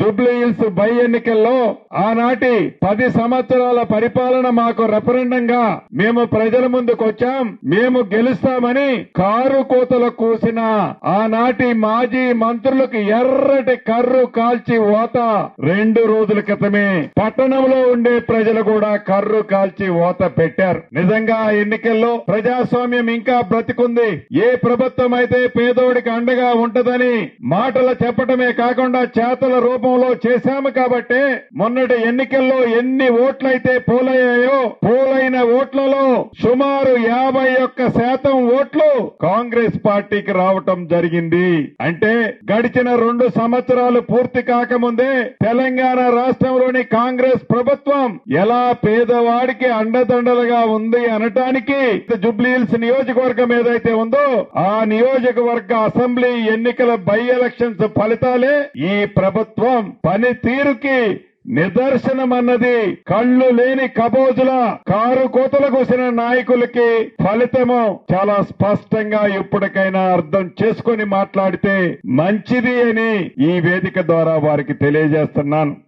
Jubilee hills by ఎన్నికల్లో ఆనాటి పది సంవత్సరాల పరిపాలన మాకు రెఫరెండంగా మేము ప్రజల ముందుకు వచ్చాం మేము గెలుస్తామని కారు కోతలు కూసిన ఆనాటి మాజీ మంత్రులకు ఎర్రటి కర్రు కాల్చి ఓత రెండు రోజుల క్రితమే పట్టణంలో ఉండే ప్రజలు కూడా కర్రు కాల్చి ఓత పెట్టారు. నిజంగా ఆ ఎన్నికల్లో ప్రజాస్వామ్యం ఇంకా బ్రతికుంది. ఏ ప్రభుత్వం అయితే పేదోడికి అండగా ఉంటదని మాటలు చెప్పటమే కాకుండా చేతల రూపం రూపంలో చేశాము కాబట్టి మొన్నటి ఎన్నికల్లో ఎన్ని ఓట్లయితే పోలయ్యాయో పోలైన ఓట్లలో సుమారు యాభై ఒక్క శాతం ఓట్లు కాంగ్రెస్ పార్టీకి రావటం జరిగింది. అంటే గడిచిన రెండు సంవత్సరాలు పూర్తి కాకముందే తెలంగాణ రాష్ట్రంలోని కాంగ్రెస్ ప్రభుత్వం ఎలా పేదవాడికి అండదండలుగా ఉంది అనటానికి జుబ్లీహిల్స్ నియోజకవర్గం ఏదైతే ఉందో ఆ నియోజకవర్గ అసెంబ్లీ ఎన్నికల బై ఎలక్షన్స్ ఫలితాలే ఈ ప్రభుత్వం పనితీరుకి నిదర్శనం అన్నది కళ్ళు లేని కబోజుల కారు కోతలకు వచ్చిన నాయకులకి ఫలితము చాలా స్పష్టంగా ఇప్పటికైనా అర్థం చేసుకొని మాట్లాడితే మంచిది అని ఈ వేదిక ద్వారా వారికి తెలియజేస్తున్నాను.